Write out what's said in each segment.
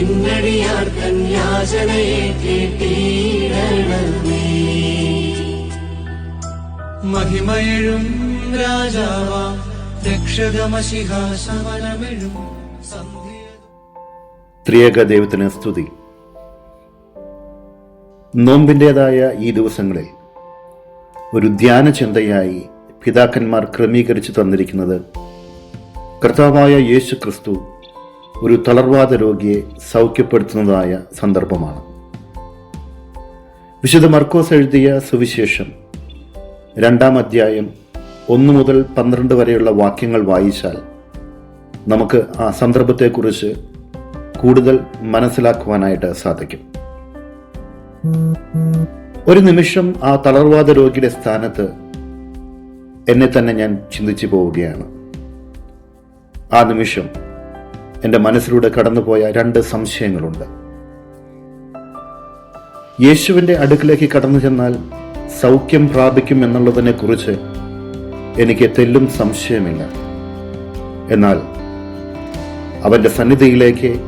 നിന്നടിയാർക്കൻ യാചനയെ കേട്ടീടണമേ മഹിമയെഴും രാജാവാം രക്ഷകമശിഹാശമനമെഴും ത്രിയേക ദൈവത്തിന് സ്തുതി. നോമ്പിന്റെതായ ഈ ദിവസങ്ങളിൽ ഒരു ധ്യാന ചിന്തയായി പിതാക്കന്മാർ ക്രമീകരിച്ചു തന്നിരിക്കുന്നത് കർത്താവായ യേശു ക്രിസ്തു ഒരു തളർവാദ രോഗിയെ സൗഖ്യപ്പെടുത്തുന്നതായ സന്ദർഭമാണ്. വിശുദ്ധ മർക്കോസ് എഴുതിയ സുവിശേഷം രണ്ടാം അധ്യായം ഒന്ന് മുതൽ പന്ത്രണ്ട് വരെയുള്ള വാക്യങ്ങൾ വായിച്ചാൽ നമുക്ക് ആ സന്ദർഭത്തെക്കുറിച്ച് കൂടുതൽ മനസ്സിലാക്കുവാനായിട്ട് സാധിക്കും. ഒരു നിമിഷം ആ തളർവാദ രോഗിയുടെ സ്ഥാനത്ത് എന്നെ തന്നെ ഞാൻ ചിന്തിച്ചു പോവുകയാണ്. ആ നിമിഷം എന്റെ മനസ്സിലൂടെ കടന്നുപോയ രണ്ട് സംശയങ്ങളുണ്ട്. യേശുവിന്റെ അടുക്കിലേക്ക് കടന്നു ചെന്നാൽ സൗഖ്യം പ്രാപിക്കും എന്നുള്ളതിനെ കുറിച്ച് എനിക്ക് തെല്ലും സംശയമില്ല. എന്നാൽ അവന്റെ സന്നിധിയിലേക്ക്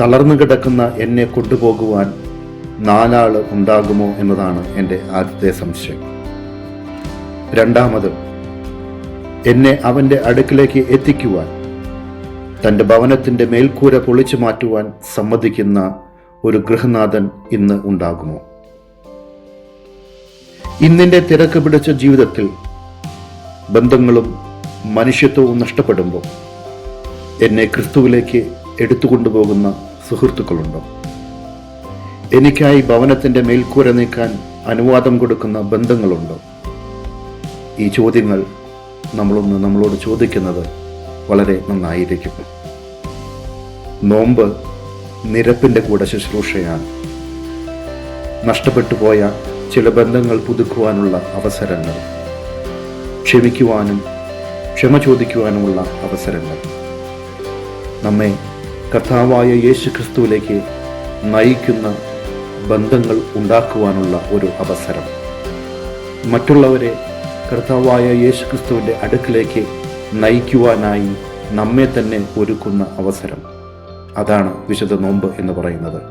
തളർന്നു കിടക്കുന്ന എന്നെ കൊണ്ടുപോകുവാൻ നാലാൾ ഉണ്ടാകുമോ എന്നതാണ് എന്റെ ആദ്യത്തെ സംശയം. രണ്ടാമത് എന്നെ അവന്റെ അടുക്കിലേക്ക് എത്തിക്കുവാൻ തന്റെ ഭവനത്തിന്റെ മേൽക്കൂര പൊളിച്ചു മാറ്റുവാൻ സമ്മതിക്കുന്ന ഒരു ഗൃഹനാഥൻ ഇന്ന് ഉണ്ടാകുമോ? ഇന്നിന്റെ തിരക്ക് പിടിച്ച ജീവിതത്തിൽ ബന്ധങ്ങളും മനുഷ്യത്വവും നഷ്ടപ്പെടുമ്പോൾ എന്നെ ക്രിസ്തുവിലേക്ക് എടുത്തുകൊണ്ടുപോകുന്ന സുഹൃത്തുക്കളുണ്ടോ? എനിക്കായി ഭവനത്തിന്റെ മേൽക്കൂര നീക്കാൻ അനുവാദം കൊടുക്കുന്ന ബന്ധങ്ങളുണ്ടോ? ഈ ചോദ്യങ്ങൾ നമ്മളൊന്ന് നമ്മളോട് ചോദിക്കുന്നത് വളരെ നന്നായിരിക്കും. നോമ്പ് നിരപ്പിന്റെ കൂടെ ശുശ്രൂഷയാണ്. നഷ്ടപ്പെട്ടു പോയ ചില ബന്ധങ്ങൾ പുതുക്കുവാനുള്ള അവസരങ്ങൾ. ക്ഷമിക്കുവാനും ക്ഷമ ചോദിക്കുവാനുമുള്ള അവസരങ്ങൾ. നമ്മെ കർത്താവായ യേശു ക്രിസ്തുവിലേക്ക് നയിക്കുന്ന ബന്ധങ്ങൾ ഉണ്ടാക്കുവാനുള്ള ഒരു അവസരം. മറ്റുള്ളവരെ കർത്താവായ യേശു ക്രിസ്തുവിന്റെ അടുക്കിലേക്ക് നയിക്കുവാനായി നമ്മെ തന്നെ ഒരുക്കുന്ന അവസരം. അതാണ് വിശുദ്ധ നോമ്പ് എന്ന് പറയുന്നത്.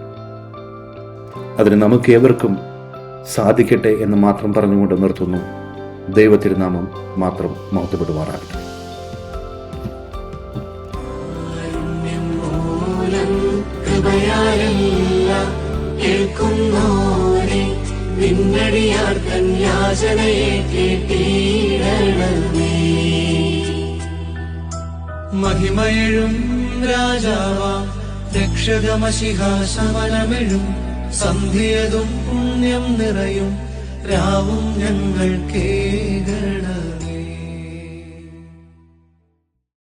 അതിന് നമുക്കേവർക്കും സാധിക്കട്ടെ എന്ന് മാത്രം പറഞ്ഞുകൊണ്ട് നിർത്തുന്നു. ദൈവത്തിരുനാമം മാത്രം മഹത്വപ്പെടുമാറാകട്ടെ. കേൾക്കുന്നോരെ നിന്നടിയാർക്കൻ യാചനയെ കേട്ടീടണമേ മഹിമയെഴും രാജാവാം. രക്ഷകമശിഹാശമനമെഴും സന്ധ്യതും പുണ്യം നിറയും രാവും ഞങ്ങൾ കേക